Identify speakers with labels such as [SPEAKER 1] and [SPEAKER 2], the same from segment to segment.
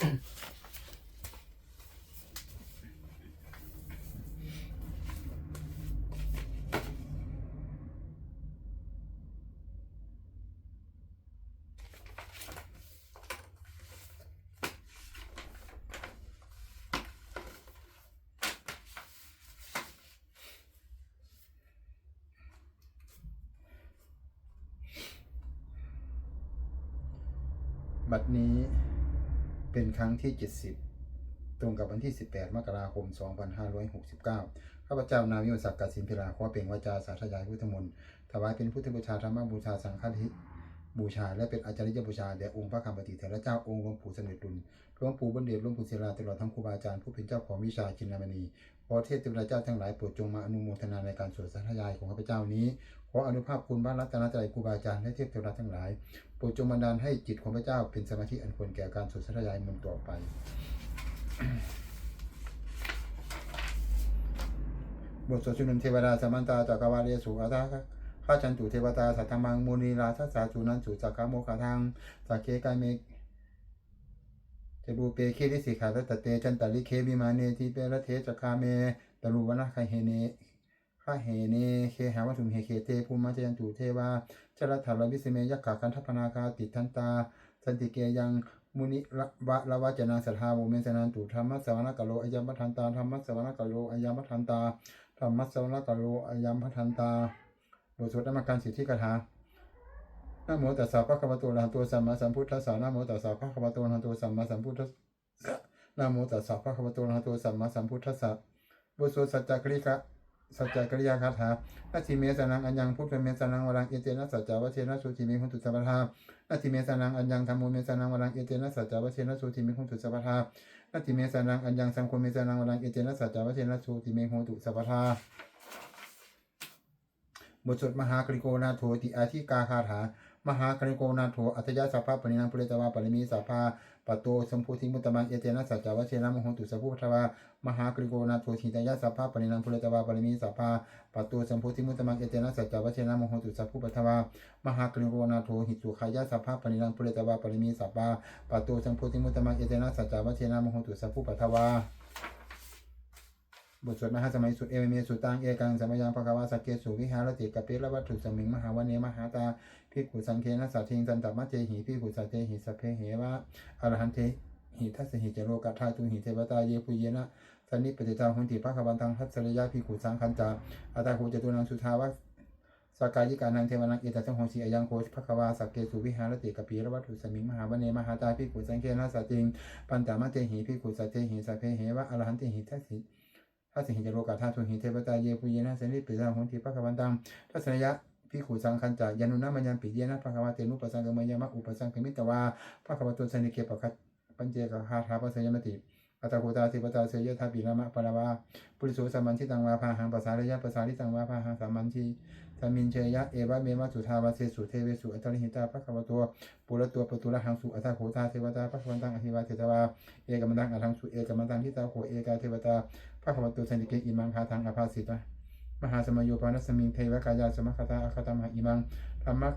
[SPEAKER 1] บัดนี้ เป็นครั้งที่ 70 ตรงกับวันที่ 18 มกราคม 2569 ข้าพเจ้านามวิศักดิ์กสินพิลาขอเปล่งวาจาสาธยายพุทธมนต์ถวายเป็นพุทธบูชาธรรมบูชาสังฆทิบูชา และเป็นอาจาริยบูชาแด่องค์พระคำปฏิเถระเจ้าองค์หลวงปู่สมเด็จดุลหลวงปู่บุญเดชหลวงปู่ศิลาตลอดทั้งครูบาอาจารย์ผู้เป็นเจ้าของวิชาจินนามณีขอเทพเทวดาเจ้าทั้งหลายโปรดจงมาอนุโมทนาในการสวดสาธยายของข้าพเจ้านี้ขออนุภาพคุณพระรัตนตรัยครูบาอาจารย์และเทพเทวดาทั้งหลาย โปรดจงบันดาลให้จิตของพระเจ้าเป็นสมาธิอันควรแก่การสวดสาธยายมนต์ต่อไป บทสวดชุนนเทวดาสมันตาจักรวาเลสุอาตาข้าชันตุเทวตาสัทธมังมุนีราทัสสาสุนันสุจักขโมคาทังสักเคกายเมเจบูเปเคริสิขาตตเตจันตลิเควิมาเนทิเประเทจักคาเมตรูวนะคเฮเน ข้าเฮเนเคหาวัตถุมเฮเคเตภูมิจยันตุเทวาจรัตถารวิสเมยักขากันทพนาคาติทันตา สันติเกยังมุนิระวะละวะจนาสัทธาโมเมสนันตุธรรมสวรรกโลอายัมปทันตาธรรมสวรรกโลอายัมปทันตาธรรมสวรรกโลอายัมปทันตาบทสวดนามการสิทธิกถานะโมตัสสะภะคะวะโตอะระหะโตสัมมาสัมพุทธัสสะนะโมตัสสะภะคะวะโตอะระหะโตสัมมาสัมพุทธัสสะนะโมตัสสะภะคะวะโตอะระหะโตสัมมาสัมพุทธัสสะบทสวดสัจจกริกะ สัจจกริยาคาถานาทิเมสนังอัญญังพุทธเมสนังวรังเอเตนะสัจจวัชเชนะสุติเมหุนตุสัพพทานาทิเมสนังอัญญังธรรมโมเมสนังวรังเอเตนะสัจจวัชเชนะสุติเมหุตุสัพพทานาทิเมสนังอัญญังสังโฆเมสนังวรังเอเตนะสัจจวัชเชนะสุติเมหุตุสัพพทาบทสวดมหากริโกนาโทติอาทิกาคาถามหากริโกนาโทอัตยาสัพพะปรินังปุเรตวาปริมีสัพพะปะโตสัมพุทิมุตตมังเอเตนะสัจจวัชเชนะมหุตุสัพพุทวา มหากริโกนาโททิตยาสัพพะปรินังปุเรตวาปริมีสัพพะปะโตสัมพุทิมุตมังเอเตนะสัจจวัชเชนะมหุตุสัพพุปทวามหากริโกนาโทหิสุขายาสัพพะปรินังปุเรตวาปริมีสัพพะปะโตสัมพุติมุตมังเอเตนะสัจจวัชเชนะมโหตุสัพพุปทวาบทสวดมหาสมัยสุดเอเมเมสุตังเอกังสมัยังภะควาสักเกสุวิหารติกะปิละวัตถุสมิงมหาวเนมหาตาพิกุสังเคนะสัตถิงสันตมัจเจหิพิกุสัจเจหิสพเพเหวะอรหันเท หิทัสหิเจโรกัทาตุหิเทวตาเยปุเยนะสันนิปติตาหุนติภะคะวันตังทัสริยาพิกุสังคันจาอัตาโหจตุนังสุทาวะสกายิกานังเทวนังเอตัสงโหสีอยังโคชภควาสักเกสุวิหารติกปีระวัตถุสมิงมหาวเนมหาตาพิกุสังเคนะสัจจิงปันตามะเจหิพิกุสัจเจหิสัพเพเหวะอรหันติหิทัสสิทัสสิหิจโรกาธาตุหิเทวตาเยปุเยนะสันนิปติตาหุนติภควันตังทัศนยะพิขุสังคันจายานุนามัญญัปิเยนะภควาเตนุปสังกมยามะอุปสังกมิตวาภควตุสนิเกปะคัต ปัญเจกหาถาปัสยมติอัตตาโคตาสิปตาเสยทาปิรมะปะละวาปุริโสสัมมันทิตังวาพาหังปัสสาระยะปัสสาริตังวาพาหังสัมมันทิสมินเชยะเอวะเมวะสุทาวาเสสุเทเวสุอัตตริหิตาภควตัวปุระตัวปตุระหังสุอัตตาโขตาเทวตาภควันตังอธิวาเทตวาเอกมันตังอทังสุเอกมันตังทิตาโขเอกาเทวตาภควตุสันติเกอิมังคาทังอภาสิตมหาสมโยปานัสมิงเทวกายาสมคตาอคตมหาอิมังธรรมะ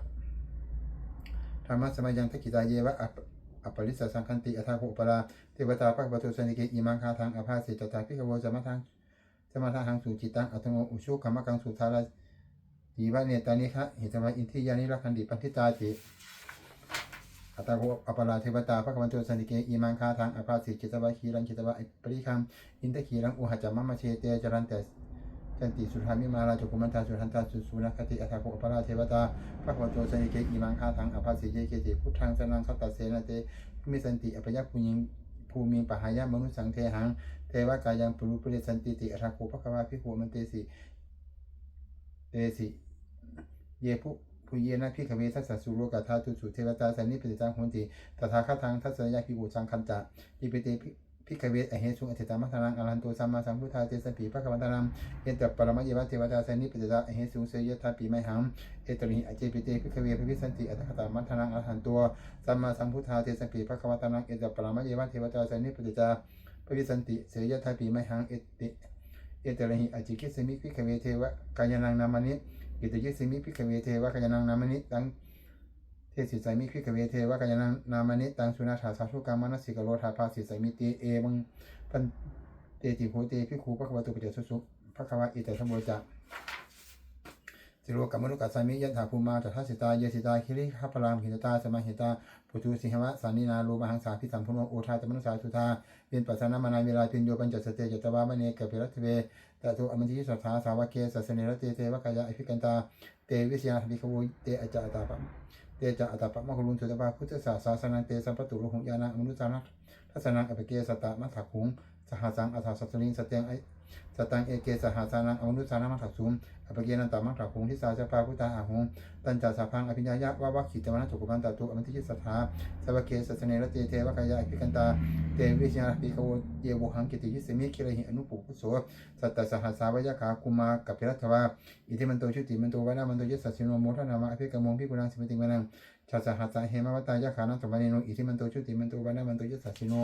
[SPEAKER 1] ธรรมะสมัยยังทกิตาเยวะ อปริสสังคันติอัตถาโขปราเทวตาภควตุสันติเกอิมังคาทังอภาสิตตาพิขโวสมทังสมทาหังสุจิตังอัตโงอุชุขมกังสุทาราทีวะเนตานิคะหิตวะอินทิยานิรักขันติปันทิตาติอัตตาโหอปราเทวตาภควันโตสันิเกอิมังคาทังอภาสิจิตวะขีรังจิตวะปริคังอินทขีรังอุหจามะมะเชเตจรันเต จันติสุธามิมาราจุกุมันตาสุทันตาสุสุนคติอัตตาโหอปราเทวตาภควันโตสนิเกอิมังคาทังอภาสิเยเกติพุทธังสนังคัตตเสนเตมิสันติอภยภูมิภูมิปหายามนุสังเทหังเทวกายังปุรุปริสันติติอัตถาโหภควาภิกขุมันเตสิเตสิเยพุผู้เยนะพิขเวทัสสะสุโลกาธาตุสุเทวตาสันนิปิตังโหนติตถาคตังทัสสะยะพิกุสังคันจะอิปิเต พิขเวอเหสุอธิตามัทนังอรันโตสัมมาสัมพุทธาเตสปีภควัมมันตนังเอตปรมะเยวะเทวตาสนนิปติตาอเหสุเสยทัปปีไมหังเอตริหิอเจปิเตพิขเวพิพิสันติอัตถคตามัทนังอรหันตัวสัมมาสัมพุทธาเตสปีภควัมมันตนังเอตปรมะเยวะเทวตาสนนิปติตาพิพิสันติเสยทัปปีไมหังเอติเอตริหิอจิกิสมิพิขเวเทวะกายนังนามานิอิตยิสิมิพิกเวเทวะขยนังนามนิตัง เทศิสามิคิกเวเทวกายนังนามานิตังสุนาถาสาธุกรรมนสิกโลธาภาสิสามิติเอมังปันเตติโหเตพิคูภควตุปเจสุสุภควะอิเตสมโบจะสิโลกัมมนุกัสสามิยันถาภูมาจัตถาสิตาเยสิตาคิริขัพพลามหิตตาสมาหิตาปุตุสิหวะสานินารูมหังสาพิสัมพุโนโอทาตมนุสาสุธาเป็นปัสสนามานาเวลาพินโยปัญจสเตจตวามเนกเปิรัตเวตตุอมันติสัทธาสาวเกสัสเนรเตเตวกายะอภิกันตาเตวิสยาภิกขวุเตอจตาปะ เตจะอัตตปะมะคุลุนสุตบาพุทธศาสานังเตสัมปตุรุหุยานะมนุสานะ ทัศนังอภิเกสตะมัทถคุงสหสังอัฏฐสัตลิงสเตงไอสตังเอเกสหัสานังอนุสานะมัทถสุมอภิเกนันตามัทถคุงทิสาจปาพุทธาอาหงตันจาสพังอภิญญายะวะวะขิตมนะจุกุปันตตุอมิทิสัทธาสวะเกสสเนรเตเทวกายะอภิกันตาเตวิชยาภิกขวเยโวหังกิติยิสมิคิระหิอนุปุกุโสสัตตสหสาวยะขากุมากัปปิรัตวาอิทิมันโตชุติมันโตวานามันโตยิสสิโนโมทนามะอภิกมงพิกุลังสิมติมันัง ชาสหัสเหมวัตายะขานันตวานิโนอิทิมันโตชุติมันโตวานามันโตยสสะสิโน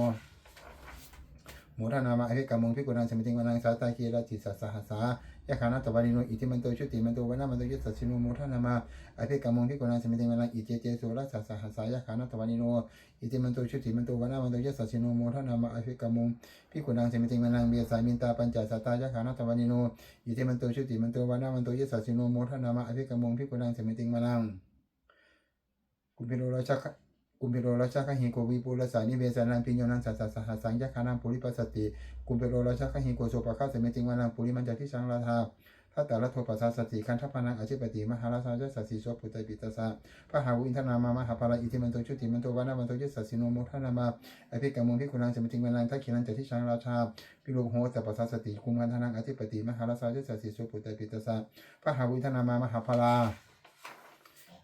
[SPEAKER 1] โมทนามะอภิกรรมงพิกุณังสมิติงวานังสาตาคีราจิสัสหัสสะยะขานันตวานิโนอิทิมันโตชุติมันโตวานามันโตยสสะสิโนโมทนามะอภิกรรมงพิกุณังสมิติงวานังอิเจเจสุรัสสหัสสะยะขานันตวานิโนอิทิมันโตชุติมันโตวานามันโตยสสะสิโนโมทนามะอภิกรรมงพิกุณังสมิติงวานังเบียสามินตาปัญจสัตตายะขานันตวานิโนอิทิมันโตชุติมันโตวานามันโตยสสะสิโนโมทนามะอภิกรรมงพิกุณังสมิติงวานัง กุมพิโรราชากุมพิโรราชาคหิโกวิปุรสานิเวสานังพิญโยนังสัสสะสหัสสังยคานังปุริปัสสติกุมพิโรราชาคหิโกโสปะคาเสเมติงวานังปุริมันจทิชังราธาทัตตะละโทปัสสะสติคันทัพพนังอธิปติมหาราชาจัสสิโสปุตตปิตสสะพระหาวุอินทนามามหาภาลอิทิมันโตชุติมันโตวานามันโตยัสสิโนโมทนามาอภิกรรมุพิคุณังเสเมติงวานังทักขินันจทิชังราชาพิโลโหสัพพสัสสติคุมกันทนังอธิปติมหาราชาจัสสิโสปุตตปิตสสะพระหาวุอินทนามามหาภาลา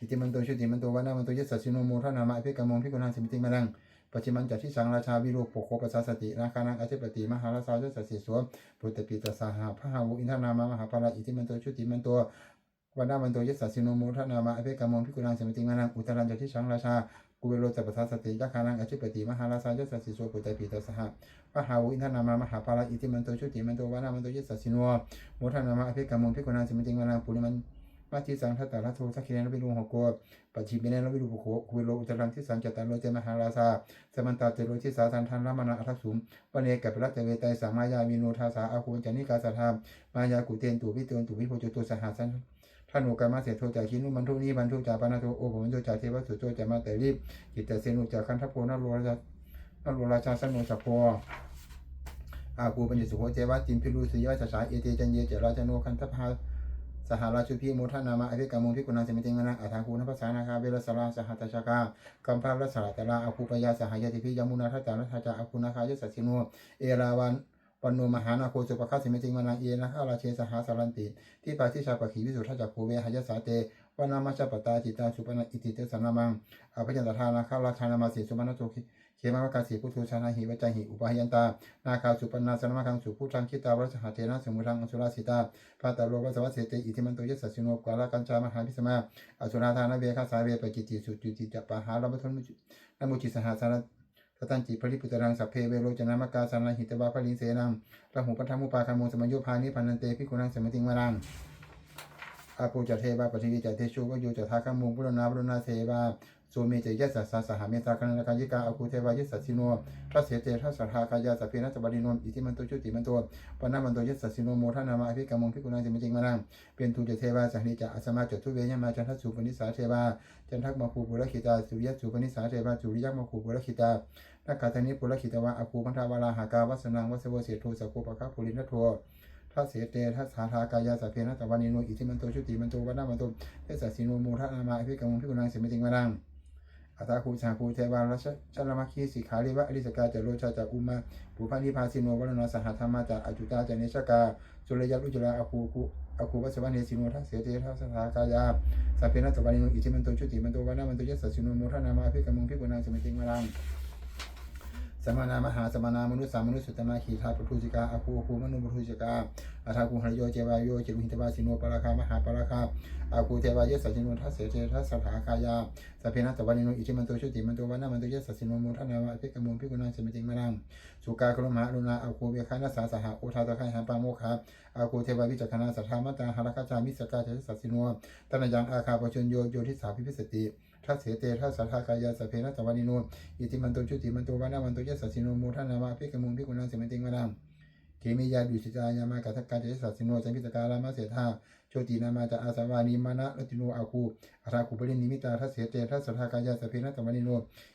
[SPEAKER 1] อิติมันโตชุติมันโตวานามันโตยสัสสิโนโมทนามะอภิกรรมงพิกุณังสมิติมันังปัจจิมันจัตทิสังราชาวิโรปโคปัสสติราคานังอธิปติมหาราชายัสสิสวมปุตตปิตสหาพระหาวุอินทนามะมหาภาระอิติมันโตชุติมันโตวานามันโตยสัสสิโนโมทนามะอภิกรรมงพิกุณังสมิติมันังอุตรันจัตทิสังราชากุเวโรจัปปัสสติยักขานังอธิปติมหาราชายัสสะสิสวปุตตปิตสหะพระหาวุอินทนามะมหาภาระอิติมันโตชุติมันโตวานามันโตยัสสิโนโมทนามะอภิกรรมงพิกุณังสมิติมันังปุริมัน มาทิสังทัตตาลโทสักเคนรวิรุหกโกปัจฉิเมเนรวิรุปโคคุเวโลอุตรังทิสังจตตารโลเจมหาราชาสมันตาเตโรทิสาสันทันรามนาอัทสุมวเนกัปรัตเวไตสังมายาวิโนทาสาอาคูจานิกาสัทธามมายากุเตนตุวิเตนตุวิโพจตุสหัสันท่านโอกามาเสโทจากินุมันทุนีบันทุจาปนาโทโอปมันโทจาเทวสุโตจามาแต่รีบจิตแต่เสนุจากคันทัพโพนโลราชานโลราชาสนุสัพโพอากูปัญญสุโหเจวะจิมพิรุสยวัชชาเอเตจันเยเจราชโนคันทัพพา สหราชุพีโมทนามะอภิกรรมุพิกุณาสมิติงนะอัฐาคูนภาษานาคาเบลสลาสหัตชากากัมภาพรสระตละอาคูปยาสหายติพิยมุนาทัจารัชาจาอาคูนาคายสัสสิโนเอราวันปนโนมหานาโคสุปคัสสมิติงมนาเอนะคาราเชสหาสารันติที่ปาทิชาปะขีวิสุทธจักโคเวหายสาเตวนามาชาปตาจิตาสุปนะอิติเตสนามังอภิยันตทานาคาราชานามาสิสุมาโตคิเข มาวกาสีพุทโธชานาหิวจาหิอุปายันตา นาคาสุปนาสนมคังสุพุทังคิตาวรัชหาเทนะสมุทังอสุราสิตาพาตาโลวัสวัสเสติอิทิมันโตยัสสะสิโนกาลกัญจามหาพิสมาอสุราธานเวคาสาเวปจิติสุจุติจัปะหาลมทนมุจนมุจิสหาสารสตันจิปริปุตรังสัพเพเวโรจนามกาสันลหิตวาพลินเสนังระหุปัทมุปาคามุสมัญโยพานิพันนันเตพิกุนังสมติงวรังอาปูจัตเทบาปฏิวิจัตเทชูวโยจัตถาคามุงพุรนาพุรนาเทบา โสเมเจยัสสะสสหเมตาคณนกายิกาอาคูเทวายสสะสิโนทัสเสเตทัสสะทากายาสัพเพนัสบาริโนอิทิมันโตชุติมันโตปนามันโตยัสสะสิโนโมทนามาอภิกรรมงพิกุนังสมติงวรังเป็นทูเจเทวาสันิจาอสมาจตุเวยมาจันทสุปนิสาเทวาจันทักมาคูปุรคิตาสุริยสุปนิสาเทวาสุริยักมาคูปุรคิตานักขัตนิปุรคิตวะอาคูพันธาวราหากาวัสนังวัสวเสทูสกุปะคะปุรินทัวทัสเสเตทัสสาทากายาสัพเพนัตวานิโนอิทิมันโตชุติมันโตวันามันโตเตสัสสิโนโมทนามาอภิกรรมงพิกุนังสมติงวรัง อัตาคูชาคูเทวารัชชลมัคคีสิขาริวะอริสกาจโรชาจากอุมาปูพันิพาสิโนวัลนาสหธรรมาจากอจุตาจเนชกาจุลยัลุจุลาอคูคุอคูวัสวะเนสิโนทัสเสเตทัสสากายาสัพเพนัตวานิโนอิจิมันโตชุติมันโตวานามันโตยัสสสิโนโมทนามาภิกรรมงพิกุนาสมติงวรัง สมานามหาสมานามนุษย์สามนุษย์สุตมาขีธาปทุจิกาอาภูภูมนุปทุจิกาอาทาภูหรโยเจวายโยจิรุหิตวาสิโนปราคามหาปราคาอาภูเทวายสัจจิโนทัสเสเททัสสถาคายาสัพเพนัตวานิโนอิทิมันโตชุติมันโตวานามันโตยสัสสิโนโมทนาวะอภิกรรมงพิกุณังสมิติงมะนังสุกาครุมหาลุนาอาภูเวคานัสสาสหะโอทาตะไคหาปาโมคาอาภูเทวาวิจักขณาสัทธามัตตาหารคาจามิสกาเทสัสสิโนตนะยังอาคาปชนโยโยทิสาพิพิสติ ทัสเสเตทัสสะทธากายาสพเพนะตะวันนิโนอิติมันโตชุติมันโตวานามันโตยะสัสสิโนโมทนาวาภิกมุงภิกขุนังสิมติงวานามเกมิยาดุสิตายามากัตกาจยสัสสิโนจังพิตการามาเสธาโชตินามาจะอาสวานิมานะรติโนอาคูอาราคุปรินิมิตาทัสเสเตทัสสะทธากายาสพเพนะตะวันนิโน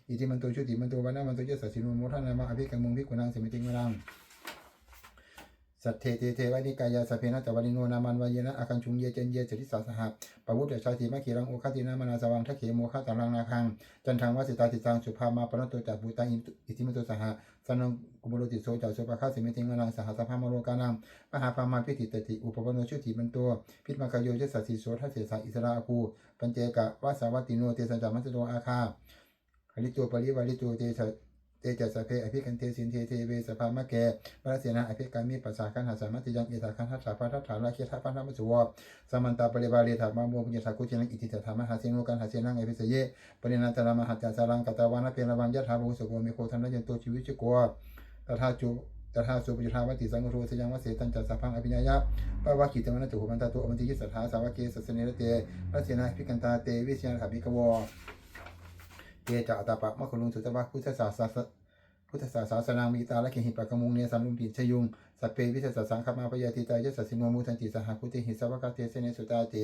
[SPEAKER 1] อิติมันโตชุติมันโตวานามันโตยะสัสสิโนโมทนาวาภิกมุงภิกขุนังสิมติงวานาม สัทเทเตเทวานิกายาสพเพนะตวริโนนามันวายนะอาคันชุงเยเจนเยจริสาสหะปะวุตชาติมะขีรังโอคตินามานาสวังทะเขโมฆะตังรังนาคัง จันทังวสิตาติตังสุภามาปนโตจากบูตังอิติมโตสหะสนังกุมโรติโสจากสุปะคาสิเมติงมานังสหสภามโลกานังมหาพามาพิติตติอุปปโนชุติมันตัวพิมากโยเจสัสสิโสทัสเสสาอิสราอคูปัญเจกะวาสาวัติโนเตสัจจามัสโตอาคาคลิตัวปริวาลิตัวเตชะ เตจัสเพอภิกันเทสินเทเทเวสภามะแกวรเสนาอภิกามีปัสสาคันหาสามัติยังเอตาคันทัตถาพัทถาราเคียทัพันธมัสสุวสมันตาปริบาลีถามาโมปุญญากุจินังอิติตถามหาเสนุกันหาเสนังเอภิสเยปรินันตรามหัตตาสารังกตาวานะเพรวังยะถาภูสุโกเมโคทันยันโตชีวิจุโกตถาจุตถาสุปยุทาวติสังโฆสยังวเสตันจัสพังอภิญญาปวะขิตวนะตุหุมันตาตุอมันติยิสถาสาวเกสัสเนรเตวรเสนาภิกันตาเตวิเชียนขมิกว เตจอตาปะมะคุลุงสุตวะพุทธศาสสพุทธศาสนาสนามีตาและเขหิปะกมุงเนสัมลุมปินชยุงสัพเพวิเศษสังขมาปยาติตายะสัสิโนมุทันติสหคุติหิสวะกาเตเสเนสุตาเต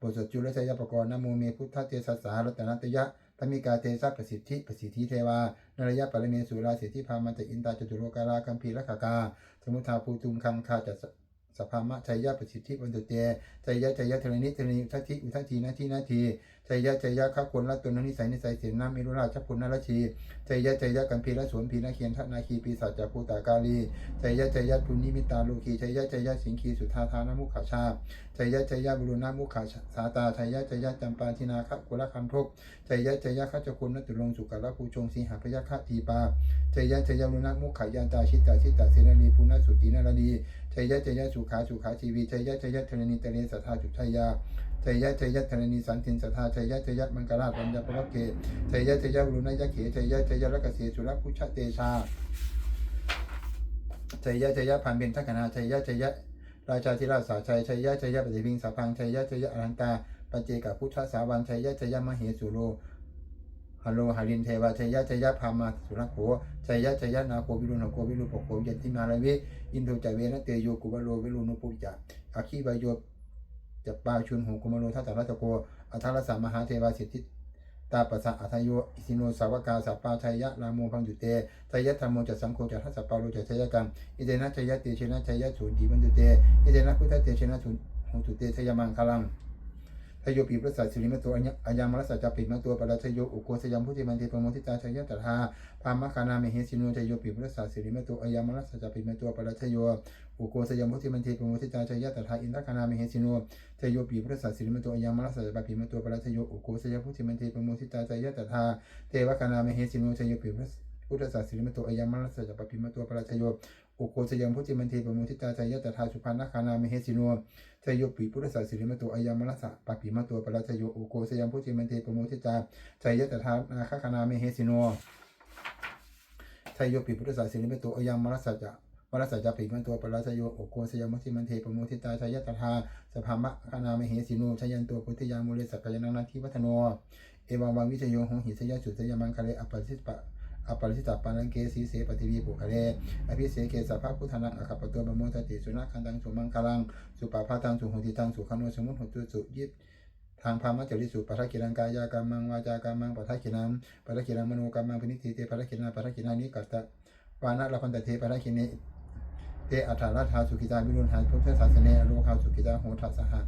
[SPEAKER 1] บทสวดจุลชยปกรณ์นโมเมพุทธเตสัสสารัตนัตยะธรรมิกาเตสัประสิทธิประสิทธิเทวานรยะปรเมสุราเสธิพามันตอินตาจตุโลกาลาคัมภีรขากาสมุทาภูตุมคังคาจั สภามะชัยยะประสิทธิวันตุเตชัยยะชัยยะเทรนิเทรนิทัติอุทัตทีนาทีนาทีชัยยะชัยยะข้าคนละตุนนิสัยนิสัยเสียนามิรุราชพุนนรชีใจยยะใจยยะกัมพีละสวนพีนาเคียนทันาคีปีศาจจากภูตากาลีใจยยะใจยยะปุณิมิตาโลคีใจยยะใจยยะสิงคีสุทาธานมุขชาใจยยะใจยยะบุรุณามุขาสาตาใจยยะใจยยะจำปาทินาคะกุลคันทกใจยยะใจยยะข้าจกุลนตุลงสุกละภูชงสีหาพยะคะทีปาใจยยะใจยยะบุรุณามุขายันตาชิตาชิตาเสนานีปุณสุตินารดี ใจยยะใจยยะสุขาสุขาชีวีใจยยะใจยยะเทรณีเตเรสัทธาจุชัยยาชัยยะชัยยะธรณีสันตินสทาชัยยะชัยยะมังกราปัญญาปวัคเกชัยยะชัยยะรุณยะเขชัยยะชัยยะรักเสีสุรพุชเตชาชัยยะชัยยะพันเบนทักขณาชัยยะชัยยะราชาธิราชสาชัยชัยยะชัยยะปฏิพิงสาพังชัยยะชัยยะอรันตาปัจเจกพุทธสาวังชัยยะชัยยะมเหสุโร ฮัลโลหารินเทวาชัยยะชัยยะพามาสุรโขชัยยะชัยยะนาโควิรุณโควิรุปโคยันติมาลเวอินโทจเวนะเตโยกุบโลวิรุณุปุจจะอาคีบายโยจับปาชุนหูกุมารโลทัตตารัตโกอัทารสามหาเทวาสิทธิตาปัสสะอัทโยอิสิโนสาวกาสัปปาชัยยะรามโมพังจุเตชัยยะธรรมโมจัสสังโฆจัทัสสะปาโลจัชัยยะกังอิเตนะชัยยะเตชนะชัยยะสุดีบันตุเตอิเตนะพุทธเตชนะสุหงตุเตชัยมังคลัง ทโยปีพระสัตสิริมตัวอัญญามรสัจจปิมตัวปราชโยอุโกสยามพุทธิมันเทปโมทิตาชยะตถาพามคานาเมเหสิโนทโยปีพระสัตสิริมตัวอัญญามรสัจจปิมตัวปราชโยอุโกสยามพุทธิมันเทปโมทิตาชยะตถาอินทคานาเมเหสิโนทโยปีพระสัสสิริมตัวยังมรสสะปะปิมตัวปรัตโยอุโกสยามพุทธิมันเทปโมทิตาจยะตถาเทวคณาเมเหสิโนทโยปีพระพุทธสัสสิริมตัวยังมรสสะปะปิมตัวปรัตโย อุโกสยังพุทธิมันเทปโมทิตาจายะตถาสุพันนคานาเมเหสิโนทโยปีพุทธสัสสิริมตัวยังมรสสะปะปิมตัวปรัตโยอุโกสยังพุทธิมันเทปโมทิตาจายะตถานาคคานาเมเหสิโนทโยปีพุทธสัสสิริมตัวยังมรสสะวรสัจจปิมันตัวปราชโยโอโกสยมุทิมันเทปโมทิตาชายตถาสภามะคณามเหสีโนชยันตัวพุทธิยามุเลสักกายนังนาทิวัฒโน เอวังวังวิชโยหงหิสยสุสยมังคะเลอปริสิปะ อปริสิตาปานังเกสีเสปฏิวีปุคะเลอภิเสเกสัพพะพุทธนังอคัปตัวบมทติสุนัคันตังสุมังคลังสุปาพาตังสุหุติตังสุขโนสมุตหุตุสุยิตทางพามัจจริสุปัทกิรังกายากรรมังวาจากรรมังปัทกินังปัทกิรังมโนกรรมังพินิติเตปัทกินาปัทกินานิกัตตะวานะละพันตเทปัทกิเนเตอัฏฐาราชาสุขิตาวิรุณหาพุทธศาสเนอโลคาสุขิตาโหทัสสหะ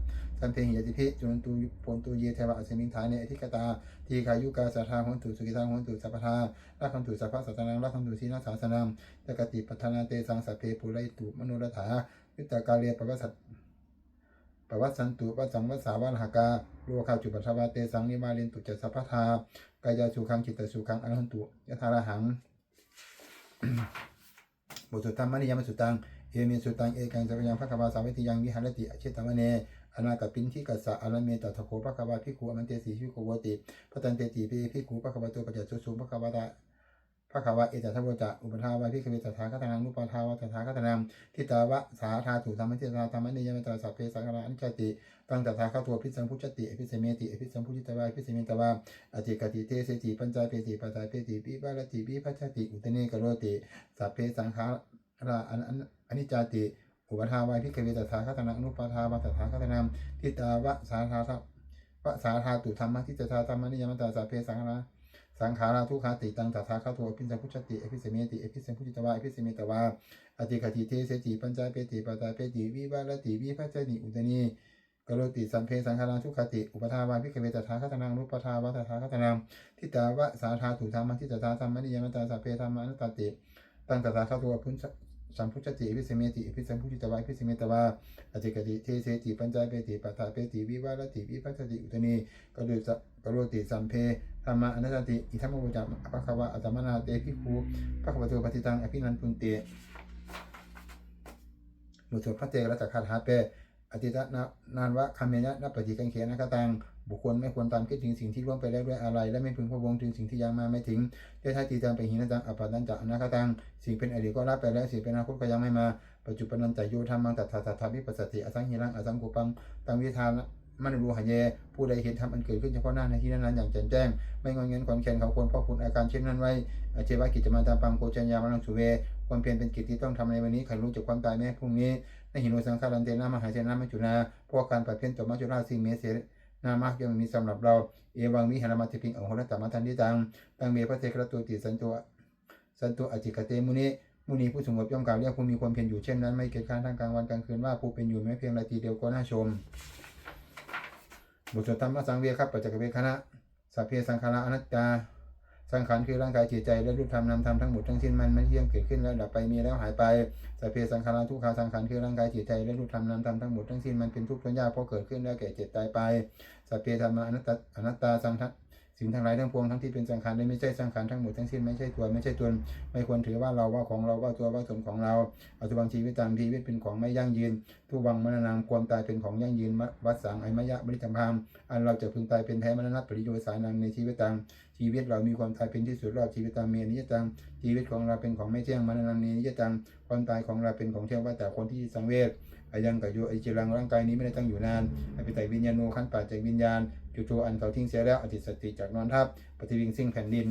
[SPEAKER 1] สัมเพหิยติพิจุนตุปนตุเยเทวะอสมิงฐานเนอธิกตา ทีขายุกาสัทธาโหนตุสุขิตาโหนตุสัพพทาลักขันตุสัพพะสัตนังลักขันตุสีนาสาสนังตกติปัฏนาเตสังสัพเพปุไรตุมโนรถาวิตากาเรียปวัสสปวัสสันตุปัสสังวัสสาวันหากาโลคาจุปัทวาเตสังนิมาลินตุจัสสัพพทากายาสุขังจิตตสุขังอรหันตุยะธาระหังบทสุตตัมมณิยามสุตังเอเมสุตังเอกังสัพยังพระกวาสาวิติยังวิหารติอเชตมะเน อนาคปินทิกัสสะอารเมตตะโคพระกวาภิกขุอมันเตสีภิกขุวติพระตันเตติเปภิกขุพระกวาโตปัจจสุสุพระกวาตาพระขาวะเอตทัพโวจะอุปทาวาพิคเวตถาคตนังนุปทาวะตถาคตนังทิตาวะสาธาตุธรรมทิตาธรรมนิยมตาสัพเพสังฆานิจจติตังตถาคตัวพิสัมพุชติอภิสเมติอภิสัมพุจิตวาอภิสเมตวาอติกติเทเสติปัญจเปติปัตตาเปติปิบาลติปิพัชติอุตเนกโรติสัพเพสังขาราอันอันอนิจติ อุปทาวายพิกเวตถาคตนังอนุปทาวาตถาคตนามทิตาวะสาธาทวะสาธาตุธรรมะทิตตาธรรมนิยมตาสัพเพสังฆราสังขาราทุขาติตังตถาคตโตอภิสัมพุชติอภิสเมติอภิสัมพุจิตวาอภิสเมตวาอติกติเทเสติปัญจเปติปตาเปติวิวาลติวิภัจติอุตนีกโรติสัมเพสังขาราทุกขติอุปทาวาพิกเวตถาคตนังนุปทาวาตถาคตนามทิตาวะสาธาตุธรรมะทิตตาธรรมนิยมตาสัพเพธรรมานุตติตังตถาคตโตอภิ สัมพุชติพิสเมติพิสัมพุจิตวาอภิสเมตวาอจิกติเทเสติปัญจเปติปัฏฐาเปติวิวาลติวิปัสติอุตนีกรุสะกรุติสัมเพธรรมะอนัตติอิทัมมโวจัมอภควะอัตมนาเตพิคูภควะตุปฏิตังอภินันตุนเตมุตรพระเตระจักคาถาเป อติตะนะนานวะคาเมยะนับปฏิกังเขนะกตังบุคคลไม่ควรตามคิดถึงสิ่งที่ล่วงไปแล้วด้วยอะไร และไม่พึงพะวงถึงสิ่งที่ยังมาไม่ถึงได้ท้ายตีตามไปหินตังอปัตตันจะอนาคตังสิ่งเป็นอดีตก็รับไปแล้วสิ่งเป็นอนาคตก็ยังไม่มาปัจจุบันนันจะโยธรรมังตัทธาตัทธาวิปัสสติอสังหิรังอสังกุปังตังวิธานมันรูหะเย ผู้ใดเห็นธรรมอันเกิดขึ้นเฉพาะหน้าในที่นั้นๆอย่างแจ่มแจ้ง ไม่งอนเงินขอนแขนเขาควรพ่อคุณอาการเช่นนั้นไว้อาเจวะกิจมาตามปังโกจัญญามังสุเวความเพียรเป็นกิจที่ต้องทำในวันนี้ใครรู้จักความตายแม้พรุ่งนี้ ในหินโนสังขารันเตนะมหาเจนะมัจจุนาพวกการปัดเพี้ยนต่อมัจจุราสิเมเสนามากยังมีสำหรับเรา เอวังวิหารมาติพิงอโหรตมัทันทิตังตังเมพระเทกระตุติสันตัวสันตัวอจิกเตมุนิมุนีผู้สงบย่อมกล่าวเรียกผู้มีความเพียรอยู่เช่นนั้นไม่เกิดการทั้งกลางวันกลางคืนว่าผู้เป็นอยู่แม้เพียงนาทีเดียวก็น่าชมบทสวดธรรมสังเวครับปัจจกเวคณะสัพเพสังขาราอนัตตา สังขารคือร่างกายจิตใจและรูปธรรมนามธรรมทั้งหมดทั้งสิ้นมันไม่เที่ยงเกิดขึ้นแล้วดับไปมีแล้วหายไปสัพเพสังขารทุกขาสังขารคือร่างกายจิตใจและรูปธรรมนามธรรมทั้งหมดทั้งสิ้นมันเป็นทุกข์ทนยากเพราะเกิดขึ้นแล้วแก่เจ็บตายไปสัพเพธรรมาอนัตตาอนัตตาสังทัสิ่งทั้งหลายทั้งปวงทั้งที่เป็นสังขารและไม่ใช่สังขารทั้งหมดทั้งสิ้นไม่ใช่ตัวไม่ใช่ตนไม่ควรถือว่าเราว่าของเราว่าตัวว่าตนของเราอัตุบังชีวิตตามชีวิตเป็นของไม่ยั่งยืน ทุวังมรณงความตายเป็นของยั่งยืนมะวัดสังไอมะยะบริจมพามอันเราจะพึงตายเป็นแท้มรณะปริโยสานังในชีวิตตัง ชีวิตเรามีความตายเป็นที่สุดรอบชีวิตตังเมียนิยตังชีวิตของเราเป็นของไม่เที่ยงมรณะนิยตังความตายของเราเป็นของเที่ยงว่าแต่คนที่สังเวชอายังกับโยไอจิรังร่างกายนี้ไม่ได้ตั้งอยู่นานอภิไตวิญญาณโนขั้นป่าจากวิญญาณจุตูอันเขาทิ้งเสียแล้วอธิสติจากนอนทับปฏิวิงสิ่งแผ่นดิน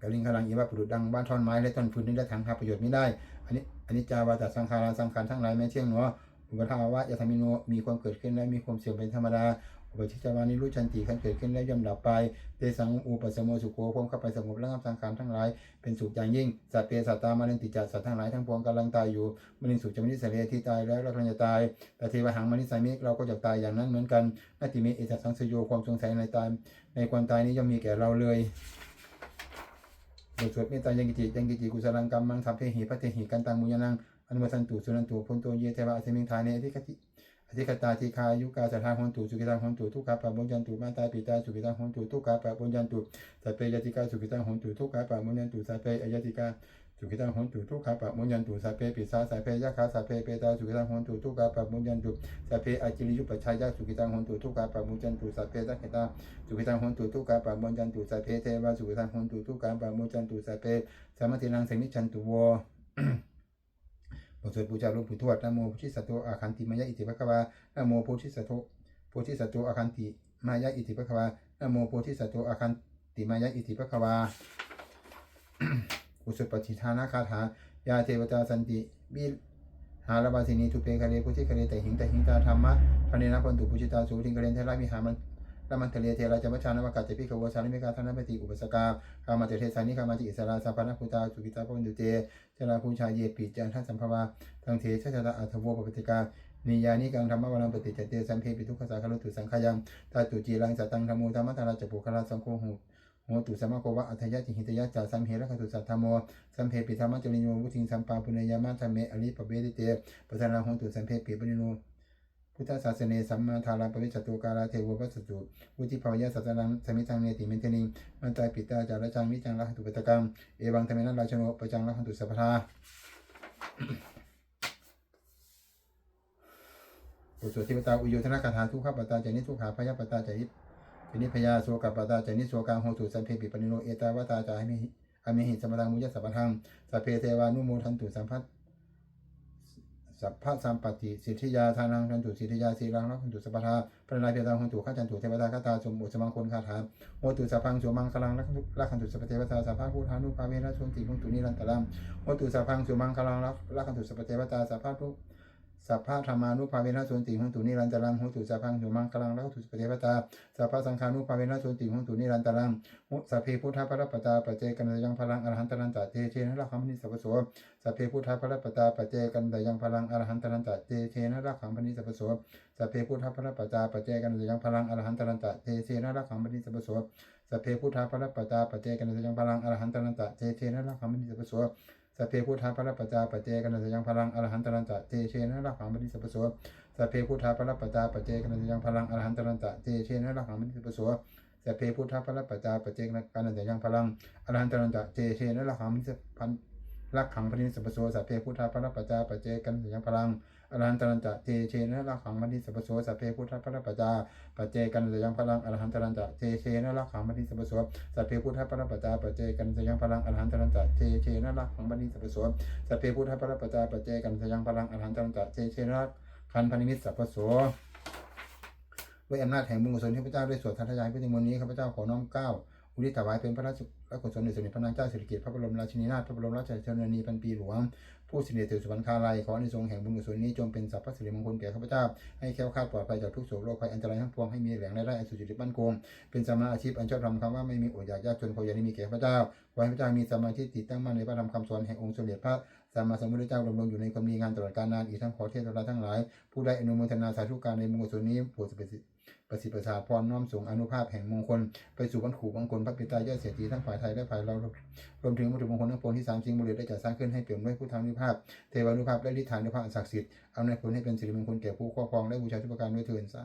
[SPEAKER 1] กลิงขลังอีว่าปรุดดังบ้านท่อนไม้และต้นฟืนนี่ได้ทางหาประโยชน์ไม่ได้ อันนี้อันนี้จาวาตสังขาราสังขารทั้งหลายแม้เที่ยงหนออุปทาวะยธรรมิโนมีความเกิดขึ้นและมีความเสื่อมเป็นธรรมดา อุปชิจาวานิรุชันติขันเกิดขึ้นแล้วย่อมดับไป เตสังอุปสมโมสุโขความเข้าไปสงบระงับสังขารทั้งหลาย เป็นสุขอย่างยิ่ง สัตว์เปรสัตตามาเรนติจัตสัตว์ทั้งหลายทั้งปวงกำลังตายอยู่มรินสุขจะมนิสเรที่ตายแล้วเรากำลังจะตาย แต่เทวหังมนิสัยมิเราก็จะตายอย่างนั้นเหมือนกันนาติเมเอตสังสยโยความสงสัยในตายในความตายนี้ย่อมมีแก่เราเลยบทสวดเมตตายังกิจิยังกิจิกุศลังกรรมังสัพเพหิพัเทหิกันตังมุญนังอนุมัสันตุสุนันตุพุนโตเยเทวะอสิมิงทาเนธิคติ อธิคตาทิคายุกาสัทธาหนตุสุกิตังหนตุทุกขาปะบุญยันตุมาตาปิตาสุกิตังหนตุทุกขาปะบุญยันตุสัพเพยติกาสุกิตังหนตุทุกขาปะบุญยันตุสัพเพอยติกาสุขิตังหนตุทุกขาปะมุญญันตุสัพเพปิสาสัพเพยะคาสัพเพเปตาสุขิตังหนตุทุกขาปะมุญญันตุสัพเพอจิริยุปชัยะสุขิตังหนตุทุกขาปะมุญญันตุสัพเพสักตาสุขิตังหนตุทุกขาปะมุญญันตุสัพเพเทวะสุขิตังหนตุทุกขาปะมุญญันตุสัพเพสามัตินังเสงนิชันตุว บทสวดบูชาหลวงปู่ทวดนะโมพุทธิสัตโตอาคันติมายะอิติภควานะโมพุทธิสัตโตโพธิสัตโตอาคันติมายะอิติภควานะโมโพธิสัตโตอาคันติมายะอิติภควากุศลปฏิทานาคาถายาเทวตาสันติวิหารวาสินีทุเปคะเลพุทธิคะเลแต่หิงแต่หิงตาธรรมะพระเนรพันตุปุจิตาสุทิงคะเลนเทระมิหามัน ละมันเทเลเทระจมัชานวากาเจปิกวสานิเมกาธนปฏิอุปสกาคามาเตเทสานิคามาจิอิสราสัพพนะพุตาสุกิตาปวันตุเตจราภูชาเยปิจันทัสัมภวาทังเทชะชะตาอัทโวปปติกานิยานิกังธรรมวรังปฏิจเตสัมเพปิทุกขสาคารุตุสังขยังตาตุจีรังสัตตังธรรมูธรรมตาราจปุคลาสังโฆหุโหตุสัมมาโควะอัทยะจิหิตยะจาสัมเหระคตุสัทธโมสัมเพปิธรรมจริโยวุทิงสัมปาปุเนยามะธรรมเมอริปเวติเตปะทานาโหตุสัมเพปิปนิโน พุทธศาสเนสัมมาทาราปวิจตุกาลาเทววัสสุวุติภาวยะสัตตังสมิทังเนติเมนเทนิงมันตายปิตาจารจังวิจังลักขตุปตกังเอวังธรรมนันราชโนปจังลักขตุสัพพทาบทสวดเทวตาอุโยธนาคาถาทุกขปตาจานิทุกขาพยาปตาจาริจนิพยาโสกัปปตาจนิโสกังโหตุสัมเพปิปนิโนเอตาวตาจามิหิอมิหิสมตังมุยสัพพทังสัพเพเทวานุโมทันตุสัมพัท สัพพะสัมปติสิทธิยาทานังทันตุสิทธิยาสีรังรักขันตุสัพพทาพระนายเพียตังหันตุข้าจันตุเทวตาข้าตาสมบุสมังคนคาถาโมตุสัพพังสมังคลังรักขันตุรักขันตุสัพเทวตาสัพพะพุทธานุภาเวนะชนติมุตุนิรันตรัมโมตุสัพพังสมังคลังรักรักขันตุสัพพเทวตาสัพพะทุ สัพพะธรรมานุภาเวนะโสนติหุนตุนิรันตรังหุตุสัพพังสุมังคลังแล้วตุสปเทวตาสัพพะสังฆานุภาเวนะโสนติหุนตุนิรันตรังหุสัพเพพุทธะพระปตาปเจกันยังพลังอรหันตรันตเตเชนะรักขังพนิสัพพโสสัพเพพุทธะพระปตาปเจกันยังพลังอรหันตรันตเตเชนะรักขังพนิสัพพโสสัพเพพุทธะพระปตาปเจกันยังพลังอรหันตรันตเตเชนะรักขังพนิสัพพโสสัพเพพุทธะพระปตาปเจกันยังพลังอรหันตรันตเตเชนะรักขังพนิสัพพโส สัพเพพุทธาพระปัจจาปเจกันสยังพลังอรหันตรันตะเจเชนะรักขังปณิสัพพโสสัพเพพุทธาพระปัจจาปเจกันสยังพลังอรหันตรันตะเจเชนะรักขังปณิสัพพโสสัพเพพุทธาพระปัจจาปัจเจกันสยังพลังอรหันตรันตะเจเชนะรักขังปฏิสพพันรักขังปฏิสัพพโสสัพเพพุทธาพระปัจจาปเจกันสยังพลัง อรหันตรันตะเตเชนะรักขังปฏิสัพพโสสัพเพพุทธาพระปัจจาปัจเจกันสยังพลังอรหันตรันตะเตเชนะรักขังปฏิสัพพโสสัพเพพุทธประปัจจาปัจเจกันสยังพลังอรหันตรันตะเจเชนะรักขังบันิสัพพโสสัพเพพุทธประปัจจาปัจเจกันสยังพลังอรหันตรันตะเจเชนะรักขันพันิมิตสัพพโสด้วยอำนาจแห่งบุญกุศลที่พระเจ้าได้สวดทัทยายพระติมนนี้ข้าพเจ้าขอน้อมเกล้าอุทิศถวายเป็นพระราชกุศลในสมเด็จพระนางเจ้าสิริกิติ์พระบรมราชินีนาถพระบรมราชชนนีพันปีหลวง ผู้สิริเถิดสุวรรณคาลัยขอในทรงแห่งบุญกุศลนี้จงเป็นสัพพสิริมงคลแก่ข้าพเจ้า ให้แค้วคลาดปลอดภัยจากทุกโศกโรคภัยอันตรายทั้งปวงให้มีแหล่งรายได้อันสุจริตมั่นคงเป็นสมาอาชีพอันชอบธรรมคำว่าไม่มีอดอยากยากจนขออย่าได้มีแก่ข้าพเจ้าขอให้ข้าพเจ้ามีสมาธิติดตั้งมั่นในพระธรรมคำสอนแห่งองค์สมเด็จพระสัมมาสัมพุทธเจ้าดำรงอยู่ในความดีงานตลอดกาลนานอีกทั้งขอเทพเราทั้งหลายผู้ได้อนุโมทนาสาธุการในบุญกุศลนี้โปรดประสิ ประสิทธิ์ประสาทพรน้อมส่งอนุภาพแห่งมงคล ไปสู่บรรขู่บังคลพระปิตายอดเศรษฐีทั้งฝ่ายไทยและฝ่ายเรารวมถึงวัตถุมงคลทั้งปวงที่สามสิ่งบุรีได้จัดสร้างขึ้นให้เปี่ยมด้วยผู้ทำนุภาพ เทวานุภาพและฤทธานุภาพอันศักดิ์สิทธิ์เอาในผลให้เป็นสิริมงคลแก่ผู้ครอบครองและบูชาทุกประการด้วยเถิดสา